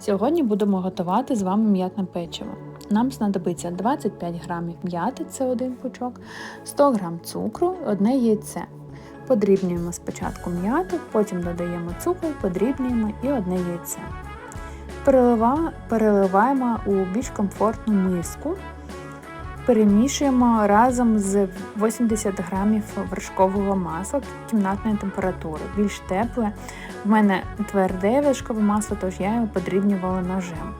Сьогодні будемо готувати з вами м'ятне печиво. Нам знадобиться 25 грамів м'яти, це один пучок, 100 грам цукру, одне яйце. Подрібнюємо спочатку м'яту, потім додаємо цукор, подрібнюємо і одне яйце. Перелива- Переливаємо у більш комфортну миску. Перемішуємо разом з 80 грамів вершкового масла кімнатної температури, більш тепле. В мене тверде вершкове масло, тож я його подрібнювала ножем.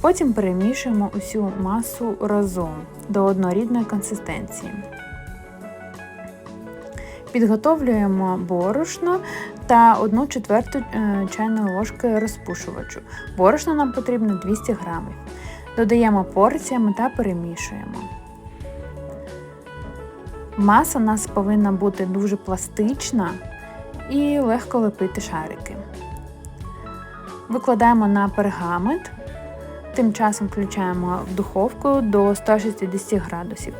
Потім перемішуємо усю масу разом до однорідної консистенції. Підготовлюємо борошно та 1 четверту е, чайної ложки розпушувачу. Борошна нам потрібно 200 грамів. Додаємо порціями та перемішуємо. Маса у нас повинна бути дуже пластична і легко лепити шарики. Викладаємо на пергамент, тим часом включаємо в духовку до 160 градусів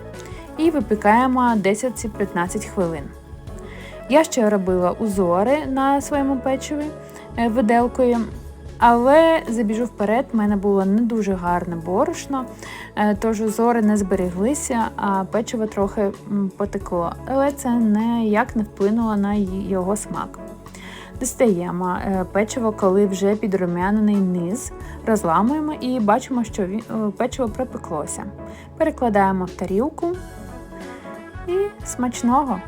і випікаємо 10-15 хвилин. Я ще робила узори на своєму печиві е, виделкою, але забіжу вперед, в мене було не дуже гарне борошно, е, тож узори не збереглися, а печиво трохи потекло. Але це ніяк не вплинуло на його смак. Достаємо е, печиво, коли вже підрум'янений низ, розламуємо і бачимо, що е, печиво пропеклося. Перекладаємо в тарілку і смачного!